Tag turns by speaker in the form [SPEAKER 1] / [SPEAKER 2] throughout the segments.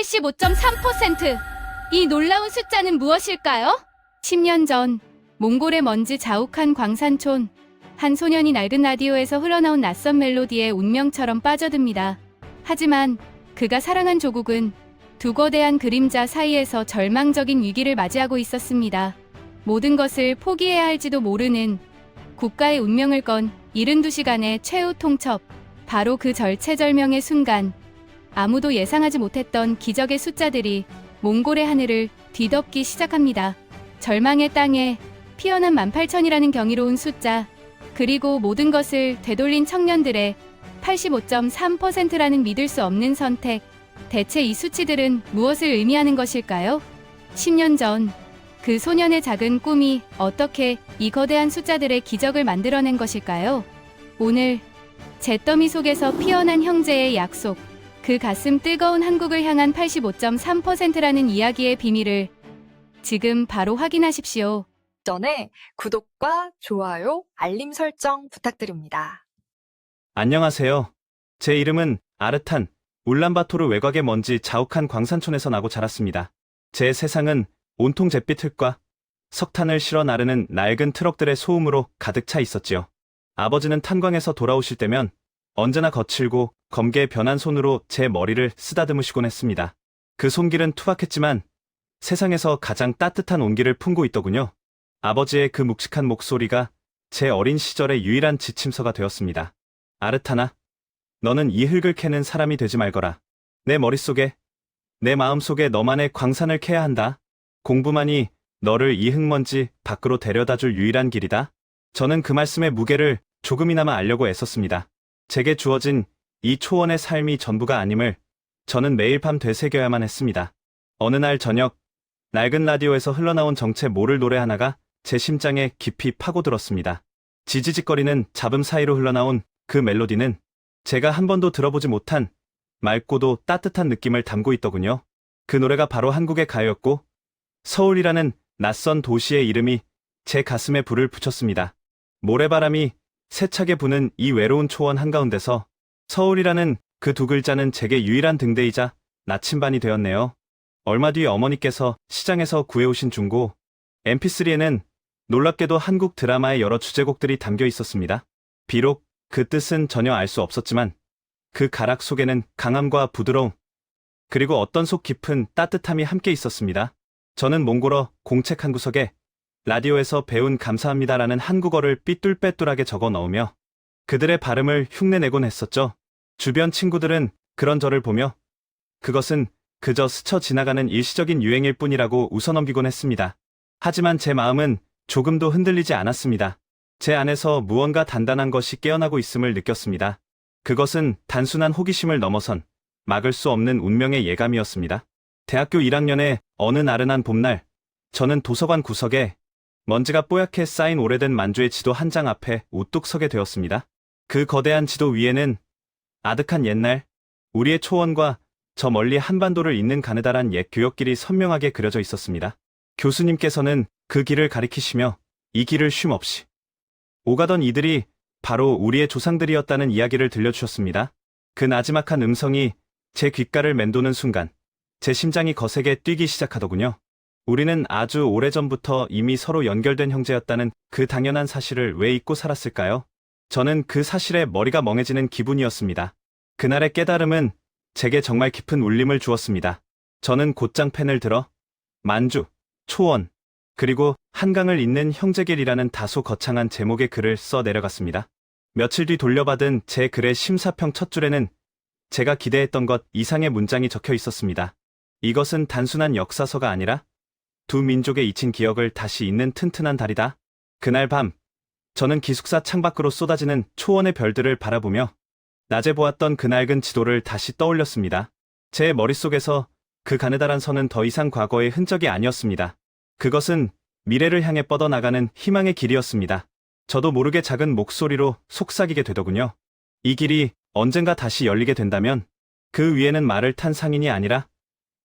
[SPEAKER 1] 85.3%. 이 놀라운 숫자는 무엇일까요? 10년 전 몽골의 먼지 자욱한 광산촌 한 소년이 낡은 라디오에서 흘러나온 낯선 멜로디에 운명처럼 빠져듭니다. 하지만 그가 사랑한 조국은 두 거대한 그림자 사이에서 절망적인 위기를 맞이하고 있었습니다. 모든 것을 포기해야 할지도 모르는 국가의 운명을 건 72시간의 최후 통첩. 바로 그 절체절명의 순간 아무도 예상하지 못했던 기적의 숫자들이 몽골의 하늘을 뒤덮기 시작합니다. 절망의 땅에 피어난 18,000이라는 경이로운 숫자, 그리고 모든 것을 되돌린 청년들의 85.3%라는 믿을 수 없는 선택. 대체 이 수치들은 무엇을 의미하는 것일까요? 10년 전, 그 소년의 작은 꿈이 어떻게 이 거대한 숫자들의 기적을 만들어낸 것일까요? 오늘, 잿더미 속에서 피어난 형제의 약속. 그 가슴 뜨거운 한국을 향한 85.3%라는 이야기의 비밀을 지금 바로 확인하십시오.
[SPEAKER 2] 전에 구독과 좋아요, 알림 설정 부탁드립니다.
[SPEAKER 3] 안녕하세요. 제 이름은 아르탄, 울란바토르 외곽의 먼지 자욱한 광산촌에서 나고 자랐습니다. 제 세상은 온통 잿빛 흙과 석탄을 실어 나르는 낡은 트럭들의 소음으로 가득 차 있었지요. 아버지는 탄광에서 돌아오실 때면 언제나 거칠고 검게 변한 손으로 제 머리를 쓰다듬으시곤 했습니다. 그 손길은 투박했지만 세상에서 가장 따뜻한 온기를 품고 있더군요. 아버지의 그 묵직한 목소리가 제 어린 시절의 유일한 지침서가 되었습니다. 아르타나, 너는 이 흙을 캐는 사람이 되지 말거라. 내 머릿속에, 내 마음속에 너만의 광산을 캐야 한다. 공부만이 너를 이 흙먼지 밖으로 데려다 줄 유일한 길이다. 저는 그 말씀의 무게를 조금이나마 알려고 애썼습니다. 제게 주어진 이 초원의 삶이 전부가 아님을 저는 매일 밤 되새겨야만 했습니다. 어느 날 저녁, 낡은 라디오에서 흘러나온 정체 모를 노래 하나가 제 심장에 깊이 파고들었습니다. 지지직거리는 잡음 사이로 흘러나온 그 멜로디는 제가 한 번도 들어보지 못한 맑고도 따뜻한 느낌을 담고 있더군요. 그 노래가 바로 한국의 가요였고 서울이라는 낯선 도시의 이름이 제 가슴에 불을 붙였습니다. 모래바람이 세차게 부는 이 외로운 초원 한가운데서 서울이라는 그 두 글자는 제게 유일한 등대이자 나침반이 되었네요. 얼마 뒤 어머니께서 시장에서 구해오신 중고 mp3에는 놀랍게도 한국 드라마의 여러 주제곡들이 담겨 있었습니다. 비록 그 뜻은 전혀 알 수 없었지만 그 가락 속에는 강함과 부드러움 그리고 어떤 속 깊은 따뜻함이 함께 있었습니다. 저는 몽골어 공책 한 구석에 라디오에서 배운 감사합니다라는 한국어를 삐뚤빼뚤하게 적어 넣으며 그들의 발음을 흉내내곤 했었죠. 주변 친구들은 그런 저를 보며 그것은 그저 스쳐 지나가는 일시적인 유행일 뿐이라고 웃어넘기곤 했습니다. 하지만 제 마음은 조금도 흔들리지 않았습니다. 제 안에서 무언가 단단한 것이 깨어나고 있음을 느꼈습니다. 그것은 단순한 호기심을 넘어선 막을 수 없는 운명의 예감이었습니다. 대학교 1학년의 어느 나른한 봄날, 저는 도서관 구석에 먼지가 뽀얗게 쌓인 오래된 만주의 지도 한 장 앞에 우뚝 서게 되었습니다. 그 거대한 지도 위에는 아득한 옛날, 우리의 초원과 저 멀리 한반도를 잇는 가느다란 옛 교역길이 선명하게 그려져 있었습니다. 교수님께서는 그 길을 가리키시며 이 길을 쉼 없이 오가던 이들이 바로 우리의 조상들이었다는 이야기를 들려주셨습니다. 그 나지막한 음성이 제 귓가를 맴도는 순간 제 심장이 거세게 뛰기 시작하더군요. 우리는 아주 오래전부터 이미 서로 연결된 형제였다는 그 당연한 사실을 왜 잊고 살았을까요? 저는 그 사실에 머리가 멍해지는 기분이었습니다. 그날의 깨달음은 제게 정말 깊은 울림을 주었습니다. 저는 곧장 펜을 들어 만주, 초원, 그리고 한강을 잇는 형제길이라는 다소 거창한 제목의 글을 써 내려갔습니다. 며칠 뒤 돌려받은 제 글의 심사평 첫 줄에는 제가 기대했던 것 이상의 문장이 적혀 있었습니다. 이것은 단순한 역사서가 아니라 두 민족의 잊힌 기억을 다시 잇는 튼튼한 달이다. 그날 밤, 저는 기숙사 창밖으로 쏟아지는 초원의 별들을 바라보며 낮에 보았던 그 낡은 지도를 다시 떠올렸습니다. 제 머릿속에서 그 가느다란 선은 더 이상 과거의 흔적이 아니었습니다. 그것은 미래를 향해 뻗어나가는 희망의 길이었습니다. 저도 모르게 작은 목소리로 속삭이게 되더군요. 이 길이 언젠가 다시 열리게 된다면 그 위에는 말을 탄 상인이 아니라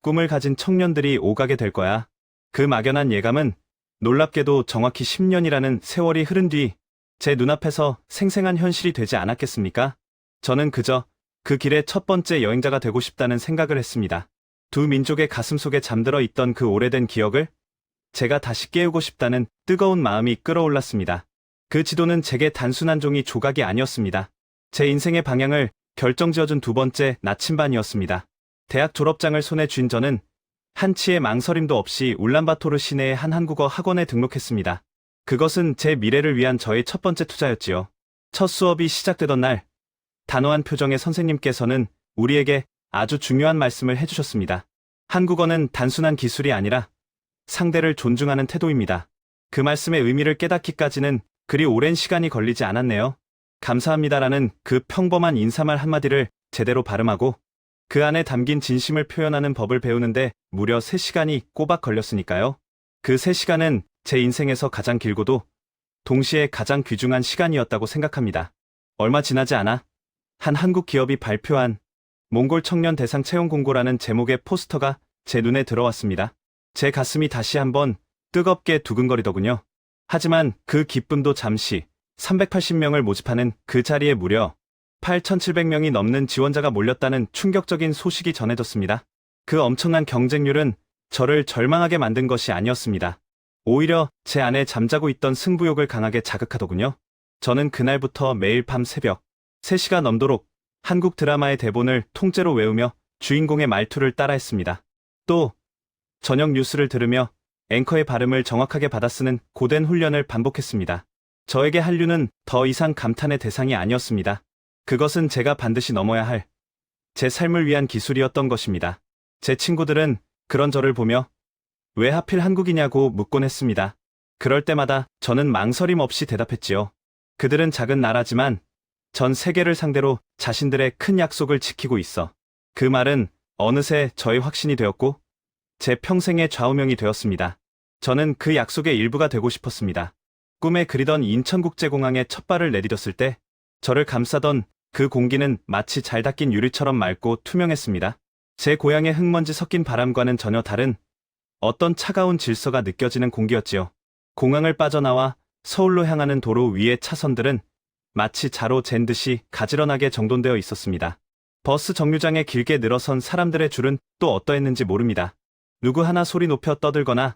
[SPEAKER 3] 꿈을 가진 청년들이 오가게 될 거야. 그 막연한 예감은 놀랍게도 정확히 10년이라는 세월이 흐른 뒤 제 눈앞에서 생생한 현실이 되지 않았겠습니까? 저는 그저 그 길의 첫 번째 여행자가 되고 싶다는 생각을 했습니다. 두 민족의 가슴 속에 잠들어 있던 그 오래된 기억을 제가 다시 깨우고 싶다는 뜨거운 마음이 끌어올랐습니다. 그 지도는 제게 단순한 종이 조각이 아니었습니다. 제 인생의 방향을 결정지어준 두 번째 나침반이었습니다. 대학 졸업장을 손에 쥔 저는 한치의 망설임도 없이 울란바토르 시내의 한 한국어 학원에 등록했습니다. 그것은 제 미래를 위한 저의 첫 번째 투자였지요. 첫 수업이 시작되던 날, 단호한 표정의 선생님께서는 우리에게 아주 중요한 말씀을 해주셨습니다. 한국어는 단순한 기술이 아니라 상대를 존중하는 태도입니다. 그 말씀의 의미를 깨닫기까지는 그리 오랜 시간이 걸리지 않았네요. 감사합니다라는 그 평범한 인사말 한마디를 제대로 발음하고 그 안에 담긴 진심을 표현하는 법을 배우는데 무려 3시간이 꼬박 걸렸으니까요. 그 3시간은 제 인생에서 가장 길고도 동시에 가장 귀중한 시간이었다고 생각합니다. 얼마 지나지 않아 한 한국 기업이 발표한 몽골 청년 대상 채용 공고라는 제목의 포스터가 제 눈에 들어왔습니다. 제 가슴이 다시 한번 뜨겁게 두근거리더군요. 하지만 그 기쁨도 잠시 380명을 모집하는 그 자리에 무려 8,700명이 넘는 지원자가 몰렸다는 충격적인 소식이 전해졌습니다. 그 엄청난 경쟁률은 저를 절망하게 만든 것이 아니었습니다. 오히려 제 안에 잠자고 있던 승부욕을 강하게 자극하더군요. 저는 그날부터 매일 밤 새벽 3시가 넘도록 한국 드라마의 대본을 통째로 외우며 주인공의 말투를 따라했습니다. 또 저녁 뉴스를 들으며 앵커의 발음을 정확하게 받아쓰는 고된 훈련을 반복했습니다. 저에게 한류는 더 이상 감탄의 대상이 아니었습니다. 그것은 제가 반드시 넘어야 할 제 삶을 위한 기술이었던 것입니다. 제 친구들은 그런 저를 보며 왜 하필 한국이냐고 묻곤 했습니다. 그럴 때마다 저는 망설임 없이 대답했지요. 그들은 작은 나라지만 전 세계를 상대로 자신들의 큰 약속을 지키고 있어. 그 말은 어느새 저의 확신이 되었고 제 평생의 좌우명이 되었습니다. 저는 그 약속의 일부가 되고 싶었습니다. 꿈에 그리던 인천국제공항에 첫 발을 내디뎠을 때 저를 감싸던 그 공기는 마치 잘 닦인 유리처럼 맑고 투명했습니다. 제 고향의 흙먼지 섞인 바람과는 전혀 다른 어떤 차가운 질서가 느껴지는 공기였지요. 공항을 빠져나와 서울로 향하는 도로 위의 차선들은 마치 자로 잰 듯이 가지런하게 정돈되어 있었습니다. 버스 정류장에 길게 늘어선 사람들의 줄은 또 어떠했는지 모릅니다. 누구 하나 소리 높여 떠들거나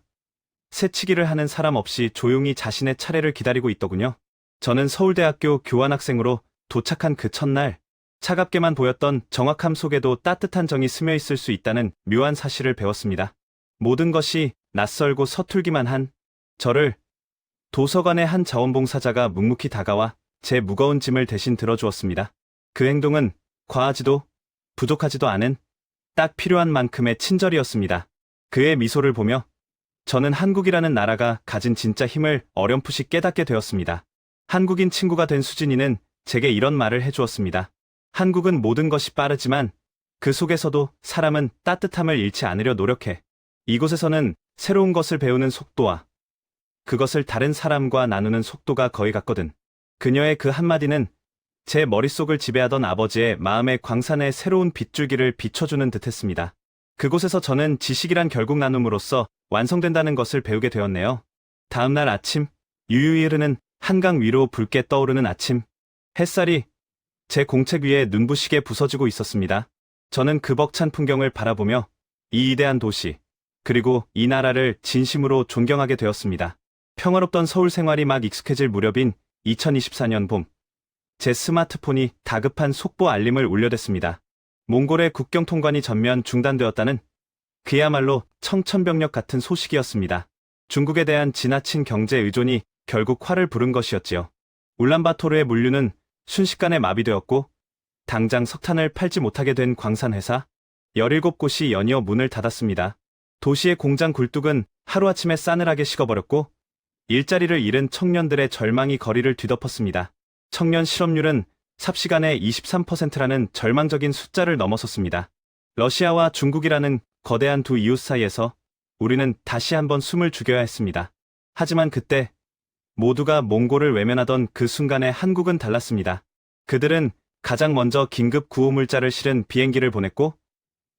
[SPEAKER 3] 새치기를 하는 사람 없이 조용히 자신의 차례를 기다리고 있더군요. 저는 서울대학교 교환학생으로 도착한 그 첫날, 차갑게만 보였던 정확함 속에도 따뜻한 정이 스며 있을 수 있다는 묘한 사실을 배웠습니다. 모든 것이 낯설고 서툴기만 한 저를 도서관의 한 자원봉사자가 묵묵히 다가와 제 무거운 짐을 대신 들어주었습니다. 그 행동은 과하지도 부족하지도 않은 딱 필요한 만큼의 친절이었습니다. 그의 미소를 보며 저는 한국이라는 나라가 가진 진짜 힘을 어렴풋이 깨닫게 되었습니다. 한국인 친구가 된 수진이는 제게 이런 말을 해주었습니다. 한국은 모든 것이 빠르지만 그 속에서도 사람은 따뜻함을 잃지 않으려 노력해. 이곳에서는 새로운 것을 배우는 속도와 그것을 다른 사람과 나누는 속도가 거의 같거든. 그녀의 그 한마디는 제 머릿속을 지배하던 아버지의 마음의 광산에 새로운 빗줄기를 비춰주는 듯 했습니다. 그곳에서 저는 지식이란 결국 나눔으로써 완성된다는 것을 배우게 되었네요. 다음날 아침, 유유히 흐르는 한강 위로 붉게 떠오르는 아침, 햇살이 제 공책 위에 눈부시게 부서지고 있었습니다. 저는 그 벅찬 풍경을 바라보며 이 위대한 도시, 그리고 이 나라를 진심으로 존경하게 되었습니다. 평화롭던 서울 생활이 막 익숙해질 무렵인 2024년 봄, 제 스마트폰이 다급한 속보 알림을 울려댔습니다. 몽골의 국경 통관이 전면 중단되었다는 그야말로 청천벽력 같은 소식이었습니다. 중국에 대한 지나친 경제 의존이 결국 화를 부른 것이었지요. 울란바토르의 물류는 순식간에 마비되었고 당장 석탄을 팔지 못하게 된 광산회사 17곳이 연이어 문을 닫았습니다. 도시의 공장 굴뚝은 하루아침에 싸늘하게 식어버렸고 일자리를 잃은 청년들의 절망이 거리를 뒤덮었습니다. 청년 실업률은 삽시간에 23%라는 절망적인 숫자를 넘어섰습니다. 러시아와 중국이라는 거대한 두 이웃 사이에서 우리는 다시 한번 숨을 죽여야 했습니다. 하지만 그때 모두가 몽골을 외면하던 그 순간에 한국은 달랐습니다. 그들은 가장 먼저 긴급 구호물자를 실은 비행기를 보냈고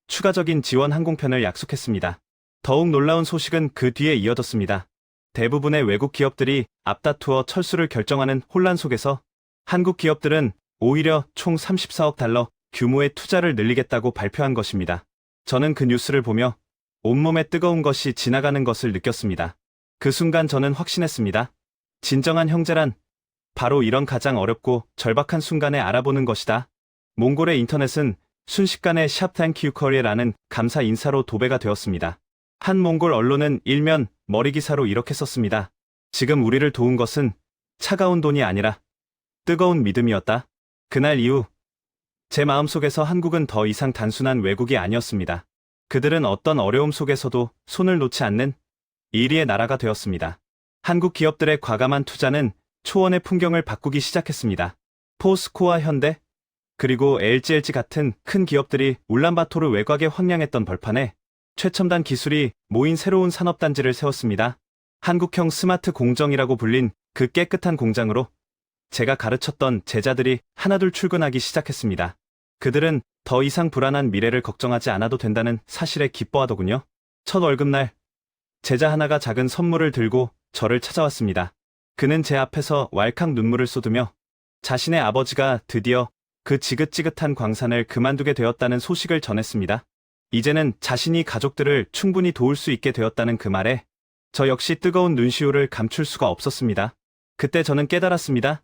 [SPEAKER 3] 추가적인 지원 항공편을 약속했습니다. 더욱 놀라운 소식은 그 뒤에 이어졌습니다. 대부분의 외국 기업들이 앞다투어 철수를 결정하는 혼란 속에서 한국 기업들은 오히려 총 34억 달러 규모의 투자를 늘리겠다고 발표한 것입니다. 저는 그 뉴스를 보며 온몸에 뜨거운 것이 지나가는 것을 느꼈습니다. 그 순간 저는 확신했습니다. 진정한 형제란 바로 이런 가장 어렵고 절박한 순간에 알아보는 것이다. 몽골의 인터넷은 순식간에 샵 땡큐 커리에라는 감사 인사로 도배가 되었습니다. 한 몽골 언론은 일면 머리 기사로 이렇게 썼습니다. 지금 우리를 도운 것은 차가운 돈이 아니라 뜨거운 믿음이었다. 그날 이후 제 마음속에서 한국은 더 이상 단순한 외국이 아니었습니다. 그들은 어떤 어려움 속에서도 손을 놓지 않는 일위의 나라가 되었습니다. 한국 기업들의 과감한 투자는 초원의 풍경을 바꾸기 시작했습니다. 포스코와 현대, 그리고 LGLG 같은 큰 기업들이 울란바토르 외곽에 황량했던 벌판에 최첨단 기술이 모인 새로운 산업단지를 세웠습니다. 한국형 스마트 공정이라고 불린 그 깨끗한 공장으로 제가 가르쳤던 제자들이 하나둘 출근하기 시작했습니다. 그들은 더 이상 불안한 미래를 걱정하지 않아도 된다는 사실에 기뻐하더군요. 첫 월급날, 제자 하나가 작은 선물을 들고 저를 찾아왔습니다. 그는 제 앞에서 왈칵 눈물을 쏟으며 자신의 아버지가 드디어 그 지긋지긋한 광산을 그만두게 되었다는 소식을 전했습니다. 이제는 자신이 가족들을 충분히 도울 수 있게 되었다는 그 말에 저 역시 뜨거운 눈시울을 감출 수가 없었습니다. 그때 저는 깨달았습니다.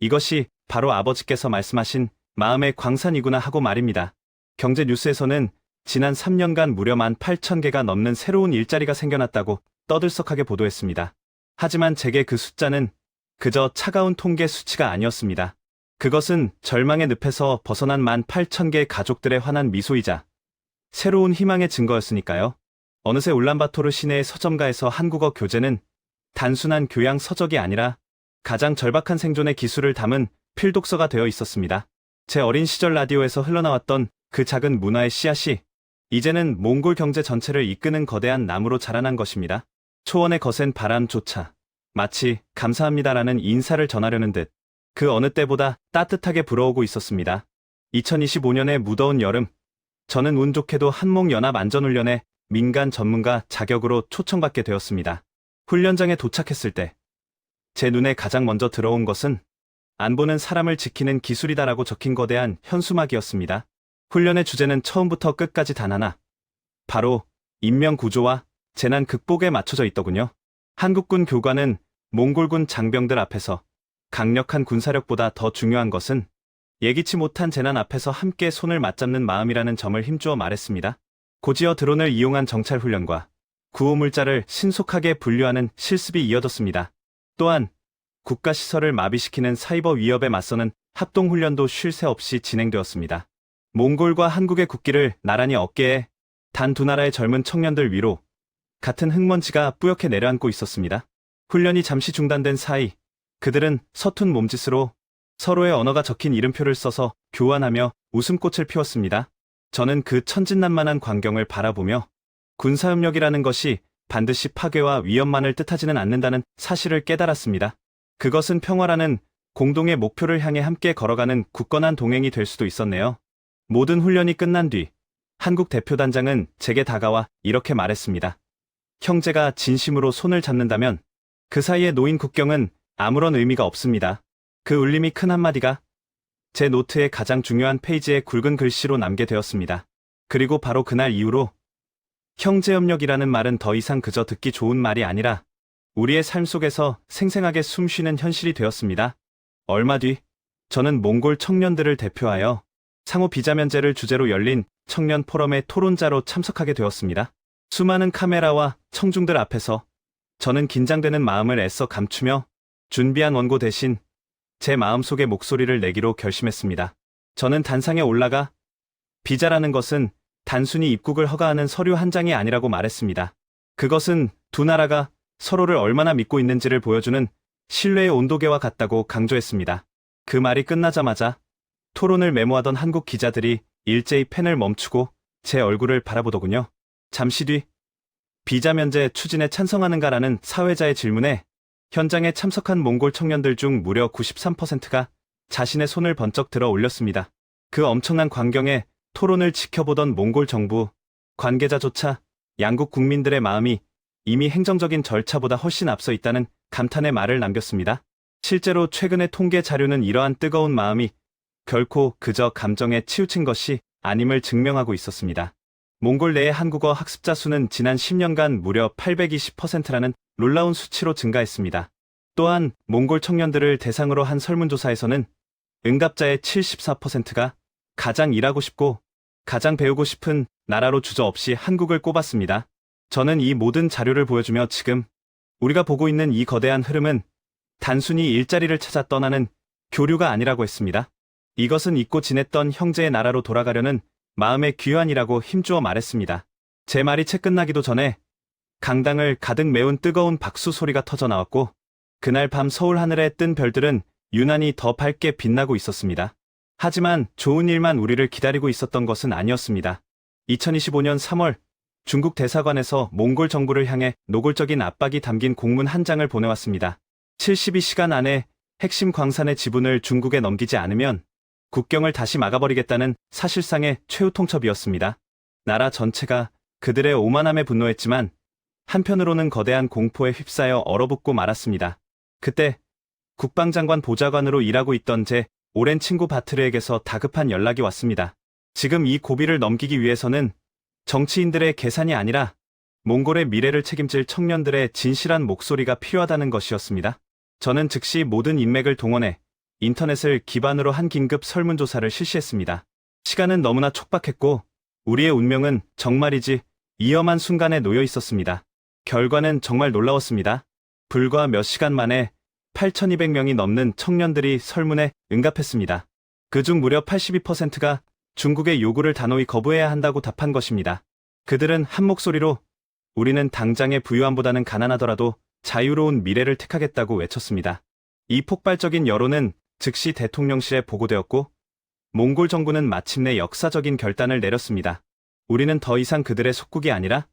[SPEAKER 3] 이것이 바로 아버지께서 말씀하신 마음의 광산이구나 하고 말입니다. 경제 뉴스에서는 지난 3년간 무려 18,000개가 넘는 새로운 일자리가 생겨났다고 떠들썩하게 보도했습니다. 하지만 제게 그 숫자는 그저 차가운 통계 수치가 아니었습니다. 그것은 절망의 늪에서 벗어난 18,000개의 가족들의 환한 미소이자 새로운 희망의 증거였으니까요. 어느새 울란바토르 시내의 서점가에서 한국어 교재는 단순한 교양 서적이 아니라 가장 절박한 생존의 기술을 담은 필독서가 되어 있었습니다. 제 어린 시절 라디오에서 흘러나왔던 그 작은 문화의 씨앗이 이제는 몽골 경제 전체를 이끄는 거대한 나무로 자라난 것입니다. 초원의 거센 바람조차 마치 감사합니다라는 인사를 전하려는 듯 그 어느 때보다 따뜻하게 불어오고 있었습니다. 2025년의 무더운 여름, 저는 운 좋게도 한목연합 안전훈련에 민간 전문가 자격으로 초청받게 되었습니다. 훈련장에 도착했을 때, 제 눈에 가장 먼저 들어온 것은 안 보는 사람을 지키는 기술이다라고 적힌 거대한 현수막이었습니다. 훈련의 주제는 처음부터 끝까지 단 하나. 바로 인명 구조와 재난 극복에 맞춰져 있더군요. 한국군 교관은 몽골군 장병들 앞에서 강력한 군사력보다 더 중요한 것은 예기치 못한 재난 앞에서 함께 손을 맞잡는 마음이라는 점을 힘주어 말했습니다. 고지어 드론을 이용한 정찰 훈련과 구호물자를 신속하게 분류하는 실습이 이어졌습니다. 또한 국가시설을 마비시키는 사이버 위협에 맞서는 합동훈련도 쉴 새 없이 진행되었습니다. 몽골과 한국의 국기를 나란히 어깨에 단 두 나라의 젊은 청년들 위로 같은 흙먼지가 뿌옇게 내려앉고 있었습니다. 훈련이 잠시 중단된 사이 그들은 서툰 몸짓으로 서로의 언어가 적힌 이름표를 써서 교환하며 웃음꽃을 피웠습니다. 저는 그 천진난만한 광경을 바라보며 군사협력이라는 것이 반드시 파괴와 위협만을 뜻하지는 않는다는 사실을 깨달았습니다. 그것은 평화라는 공동의 목표를 향해 함께 걸어가는 굳건한 동행이 될 수도 있었네요. 모든 훈련이 끝난 뒤 한국 대표단장은 제게 다가와 이렇게 말했습니다. 형제가 진심으로 손을 잡는다면 그 사이에 놓인 국경은 아무런 의미가 없습니다. 그 울림이 큰 한마디가 제 노트의 가장 중요한 페이지에 굵은 글씨로 남게 되었습니다. 그리고 바로 그날 이후로 형제협력이라는 말은 더 이상 그저 듣기 좋은 말이 아니라 우리의 삶 속에서 생생하게 숨쉬는 현실이 되었습니다. 얼마 뒤 저는 몽골 청년들을 대표하여 상호 비자 면제를 주제로 열린 청년 포럼의 토론자로 참석하게 되었습니다. 수많은 카메라와 청중들 앞에서 저는 긴장되는 마음을 애써 감추며 준비한 원고 대신 제 마음속의 목소리를 내기로 결심했습니다. 저는 단상에 올라가 비자라는 것은 단순히 입국을 허가하는 서류 한 장이 아니라고 말했습니다. 그것은 두 나라가 서로를 얼마나 믿고 있는지를 보여주는 신뢰의 온도계와 같다고 강조했습니다. 그 말이 끝나자마자 토론을 메모하던 한국 기자들이 일제히 펜을 멈추고 제 얼굴을 바라보더군요. 잠시 뒤 비자 면제 추진에 찬성하는가라는 사회자의 질문에 현장에 참석한 몽골 청년들 중 무려 93%가 자신의 손을 번쩍 들어 올렸습니다. 그 엄청난 광경에 토론을 지켜보던 몽골 정부 관계자조차 양국 국민들의 마음이 이미 행정적인 절차보다 훨씬 앞서 있다는 감탄의 말을 남겼습니다. 실제로 최근의 통계 자료는 이러한 뜨거운 마음이 결코 그저 감정에 치우친 것이 아님을 증명하고 있었습니다. 몽골 내의 한국어 학습자 수는 지난 10년간 무려 820%라는 놀라운 수치로 증가했습니다. 또한 몽골 청년들을 대상으로 한 설문조사에서는 응답자의 74%가 가장 일하고 싶고 가장 배우고 싶은 나라로 주저없이 한국을 꼽았습니다. 저는 이 모든 자료를 보여주며 지금 우리가 보고 있는 이 거대한 흐름은 단순히 일자리를 찾아 떠나는 교류가 아니라고 했습니다. 이것은 잊고 지냈던 형제의 나라로 돌아가려는 마음의 귀환이라고 힘주어 말했습니다. 제 말이 채 끝나기도 전에 강당을 가득 메운 뜨거운 박수 소리가 터져 나왔고 그날 밤 서울 하늘에 뜬 별들은 유난히 더 밝게 빛나고 있었습니다. 하지만 좋은 일만 우리를 기다리고 있었던 것은 아니었습니다. 2025년 3월 중국 대사관에서 몽골 정부를 향해 노골적인 압박이 담긴 공문 한 장을 보내왔습니다. 72시간 안에 핵심 광산의 지분을 중국에 넘기지 않으면 국경을 다시 막아버리겠다는 사실상의 최후 통첩이었습니다. 나라 전체가 그들의 오만함에 분노했지만 한편으로는 거대한 공포에 휩싸여 얼어붙고 말았습니다. 그때 국방장관 보좌관으로 일하고 있던 제 오랜 친구 바트르에게서 다급한 연락이 왔습니다. 지금 이 고비를 넘기기 위해서는 정치인들의 계산이 아니라 몽골의 미래를 책임질 청년들의 진실한 목소리가 필요하다는 것이었습니다. 저는 즉시 모든 인맥을 동원해 인터넷을 기반으로 한 긴급 설문조사를 실시했습니다. 시간은 너무나 촉박했고 우리의 운명은 정말이지 위험한 순간에 놓여 있었습니다. 결과는 정말 놀라웠습니다. 불과 몇 시간 만에 8,200명이 넘는 청년들이 설문에 응답했습니다. 그중 무려 82%가 중국의 요구를 단호히 거부해야 한다고 답한 것입니다. 그들은 한 목소리로 우리는 당장의 부유함보다는 가난하더라도 자유로운 미래를 택하겠다고 외쳤습니다. 이 폭발적인 여론은 즉시 대통령실에 보고되었고 몽골 정부는 마침내 역사적인 결단을 내렸습니다. 우리는 더 이상 그들의 속국이 아니라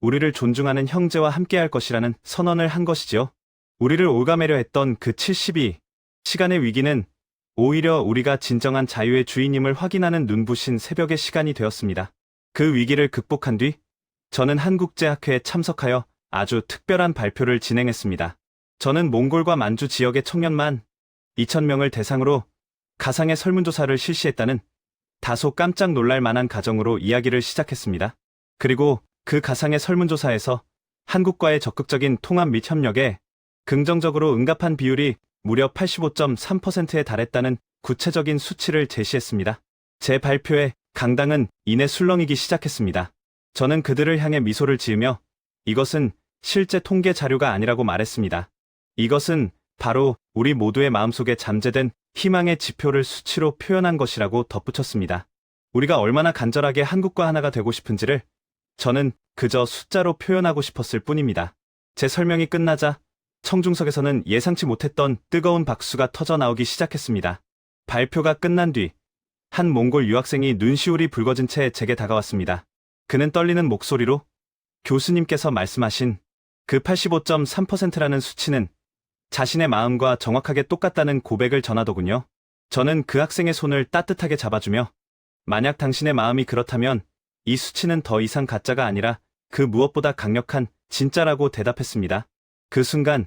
[SPEAKER 3] 우리를 존중하는 형제와 함께할 것이라는 선언을 한 것이지요. 우리를 올가매려 했던 그 72 시간의 위기는 오히려 우리가 진정한 자유의 주인임을 확인하는 눈부신 새벽의 시간이 되었습니다. 그 위기를 극복한 뒤 저는 한국제학회에 참석하여 아주 특별한 발표를 진행했습니다. 저는 몽골과 만주 지역의 청년만 2,000명을 대상으로 가상의 설문조사를 실시했다는 다소 깜짝 놀랄 만한 가정으로 이야기를 시작했습니다. 그리고 그 가상의 설문조사에서 한국과의 적극적인 통합 및 협력에 긍정적으로 응답한 비율이 무려 85.3%에 달했다는 구체적인 수치를 제시했습니다. 제 발표에 강당은 이내 술렁이기 시작했습니다. 저는 그들을 향해 미소를 지으며 이것은 실제 통계 자료가 아니라고 말했습니다. 이것은 바로 우리 모두의 마음속에 잠재된 희망의 지표를 수치로 표현한 것이라고 덧붙였습니다. 우리가 얼마나 간절하게 한국과 하나가 되고 싶은지를 저는 그저 숫자로 표현하고 싶었을 뿐입니다. 제 설명이 끝나자 청중석에서는 예상치 못했던 뜨거운 박수가 터져 나오기 시작했습니다. 발표가 끝난 뒤 한 몽골 유학생이 눈시울이 붉어진 채 제게 다가왔습니다. 그는 떨리는 목소리로 교수님께서 말씀하신 그 85.3%라는 수치는 자신의 마음과 정확하게 똑같다는 고백을 전하더군요. 저는 그 학생의 손을 따뜻하게 잡아주며 만약 당신의 마음이 그렇다면 이 수치는 더 이상 가짜가 아니라 그 무엇보다 강력한 진짜라고 대답했습니다. 그 순간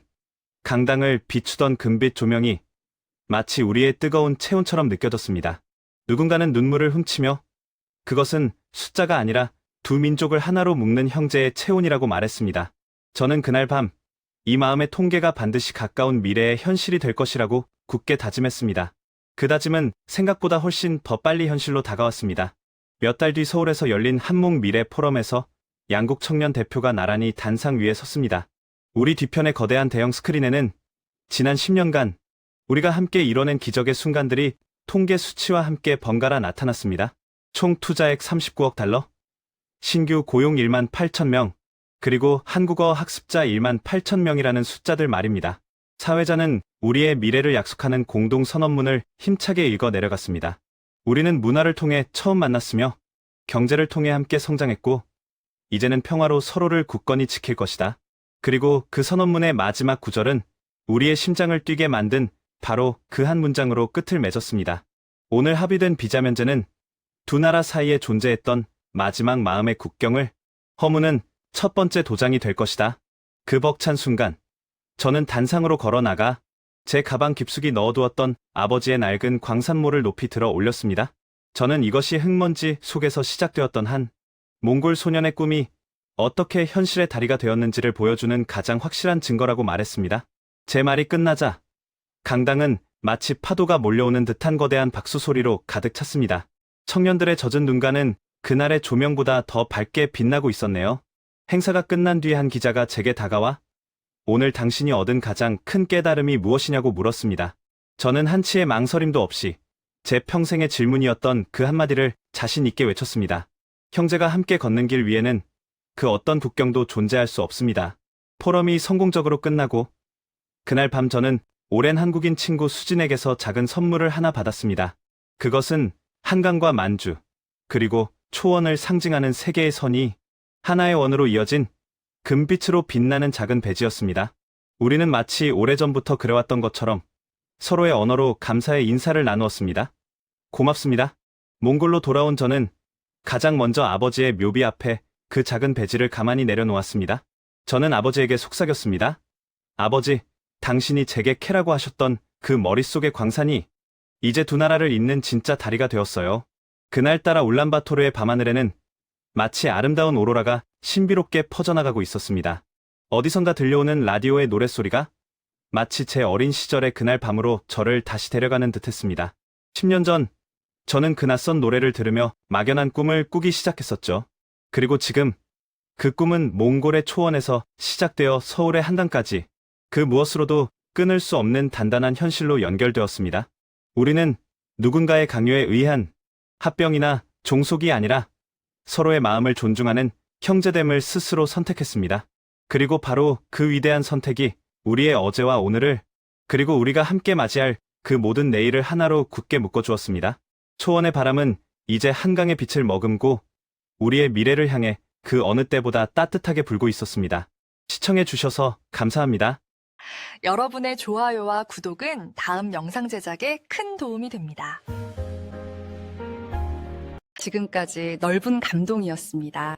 [SPEAKER 3] 강당을 비추던 금빛 조명이 마치 우리의 뜨거운 체온처럼 느껴졌습니다. 누군가는 눈물을 훔치며 그것은 숫자가 아니라 두 민족을 하나로 묶는 형제의 체온이라고 말했습니다. 저는 그날 밤 이 마음의 통계가 반드시 가까운 미래의 현실이 될 것이라고 굳게 다짐했습니다. 그 다짐은 생각보다 훨씬 더 빨리 현실로 다가왔습니다. 몇 달 뒤 서울에서 열린 한목 미래 포럼에서 양국 청년 대표가 나란히 단상 위에 섰습니다. 우리 뒤편의 거대한 대형 스크린에는 지난 10년간 우리가 함께 이뤄낸 기적의 순간들이 통계 수치와 함께 번갈아 나타났습니다. 총 투자액 39억 달러, 신규 고용 1만 8천 명, 그리고 한국어 학습자 1만 8천 명이라는 숫자들 말입니다. 사회자는 우리의 미래를 약속하는 공동 선언문을 힘차게 읽어 내려갔습니다. 우리는 문화를 통해 처음 만났으며 경제를 통해 함께 성장했고 이제는 평화로 서로를 굳건히 지킬 것이다. 그리고 그 선언문의 마지막 구절은 우리의 심장을 뛰게 만든 바로 그 한 문장으로 끝을 맺었습니다. 오늘 합의된 비자 면제는 두 나라 사이에 존재했던 마지막 마음의 국경을 허무는 첫 번째 도장이 될 것이다. 그 벅찬 순간 저는 단상으로 걸어 나가 제 가방 깊숙이 넣어두었던 아버지의 낡은 광산모를 높이 들어 올렸습니다. 저는 이것이 흙먼지 속에서 시작되었던 한 몽골 소년의 꿈이 어떻게 현실의 다리가 되었는지를 보여주는 가장 확실한 증거라고 말했습니다. 제 말이 끝나자 강당은 마치 파도가 몰려오는 듯한 거대한 박수 소리로 가득 찼습니다. 청년들의 젖은 눈가는 그날의 조명보다 더 밝게 빛나고 있었네요. 행사가 끝난 뒤 한 기자가 제게 다가와 오늘 당신이 얻은 가장 큰 깨달음이 무엇이냐고 물었습니다. 저는 한치의 망설임도 없이 제 평생의 질문이었던 그 한마디를 자신 있게 외쳤습니다. 형제가 함께 걷는 길 위에는 그 어떤 국경도 존재할 수 없습니다. 포럼이 성공적으로 끝나고 그날 밤 저는 오랜 한국인 친구 수진에게서 작은 선물을 하나 받았습니다. 그것은 한강과 만주, 그리고 초원을 상징하는 세 개의 선이 하나의 원으로 이어진 금빛으로 빛나는 작은 배지였습니다. 우리는 마치 오래전부터 그래왔던 것처럼 서로의 언어로 감사의 인사를 나누었습니다. 고맙습니다. 몽골로 돌아온 저는 가장 먼저 아버지의 묘비 앞에 그 작은 배지를 가만히 내려놓았습니다. 저는 아버지에게 속삭였습니다. 아버지, 당신이 제게 캐라고 하셨던 그 머릿속의 광산이 이제 두 나라를 잇는 진짜 다리가 되었어요. 그날따라 울란바토르의 밤하늘에는 마치 아름다운 오로라가 신비롭게 퍼져나가고 있었습니다. 어디선가 들려오는 라디오의 노랫소리가 마치 제 어린 시절의 그날 밤으로 저를 다시 데려가는 듯 했습니다. 10년 전, 저는 그 낯선 노래를 들으며 막연한 꿈을 꾸기 시작했었죠. 그리고 지금, 그 꿈은 몽골의 초원에서 시작되어 서울의 한강까지 그 무엇으로도 끊을 수 없는 단단한 현실로 연결되었습니다. 우리는 누군가의 강요에 의한 합병이나 종속이 아니라 서로의 마음을 존중하는 형제됨을 스스로 선택했습니다. 그리고 바로 그 위대한 선택이 우리의 어제와 오늘을 그리고 우리가 함께 맞이할 그 모든 내일을 하나로 굳게 묶어주었습니다. 초원의 바람은 이제 한강의 빛을 머금고 우리의 미래를 향해 그 어느 때보다 따뜻하게 불고 있었습니다. 시청해 주셔서 감사합니다.
[SPEAKER 2] 여러분의 좋아요와 구독은 다음 영상 제작에 큰 도움이 됩니다. 지금까지 넓은 감동이었습니다.